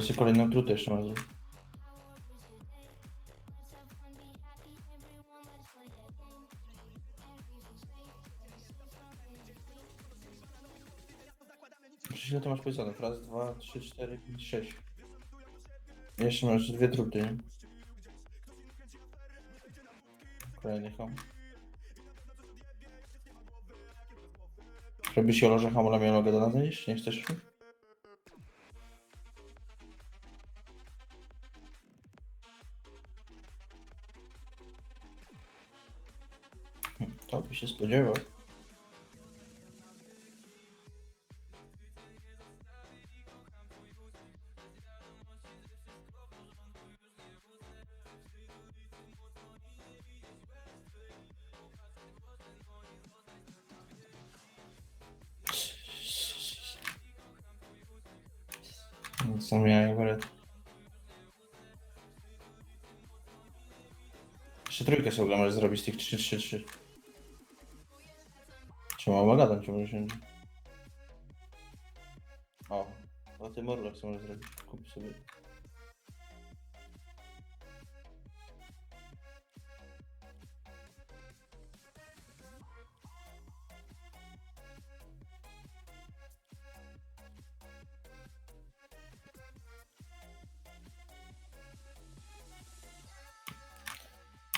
Jeszcze kolejną trutę jeszcze. Przecież ile to masz powiedziane? Raz, dwa, trzy, cztery, pięć, sześć. Jeszcze masz dwie truty? Kolejny ham. Żeby się loże hamula miał nogę do nadejść? Nie chcesz? To by się spodziewał. Miałem akurat. Jeszcze trójkę sobie możesz zrobić z tych 3, 3, 3. Czy mam gadać, czy może się... O, o tym Orlok sobie możesz zrobić. Kup sobie.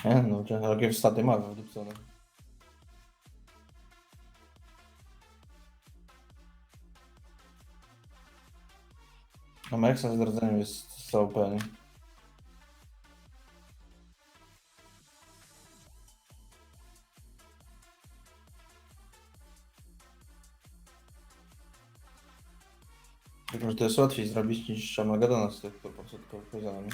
Nie no, że takie staty mamy wydupcone. No Mexa z zdradzeniem jest z OP, nie? Tylko, że to jest łatwiej zrobić niż Shamagedona z tych po prostu tylko powiązanymi.